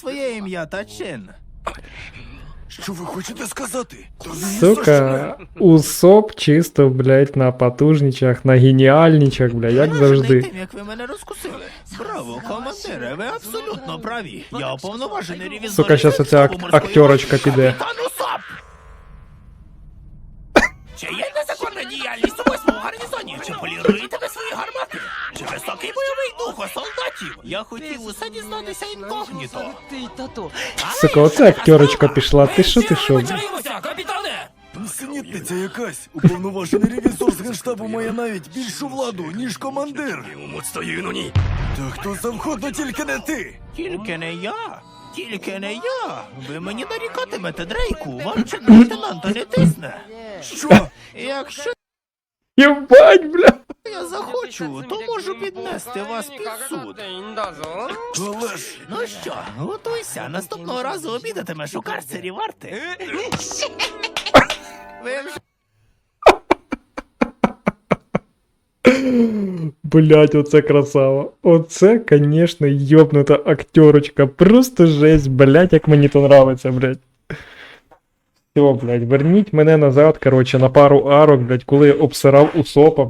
своє ім'я та чин. Що ви хочете сказати? Сука, Усоп чисто, блядь, на потужнічах, на геніальнічах, бля, як завжди. тим, як ви мене розкусили. Браво, командире, ви абсолютно праві. Я уповноважений ревізор. Сука, щас оця ак- актерочка піде. капітан! Чи є незаконна діяльність у восьмому гарнізоні? Чи поліруєте ви високий бойовий дух у солдатів? Я хотів усе дізнатися інкогніто. Сука, оця актерочка пішла. Ти що, ти що? Вибачаємося, капітане! Нісенітниця якась. Уповноважений ревізор з генштабу має навіть більшу владу, ніж командир. Та хто завгодно, тільки не ти. Тільки не я. Тільки не я. Ви мені нарікатимете, Дрейку. Вам чи лейтенанта не тисне. Що? Якщо Єбать, бля. Я захочу, то можу піднести вас під суд. Але ж. Ну що, готуйся, наступного разу обідатимеш у карцері варти. Ви вже Блять, оце красава. Оце, конечно, йобнута актерочка. Просто жесть, блять, як мені то нравиться, блять. Все, блять, верніть мене назад, короче, на пару арок, блять, коли я обсирав Усопа.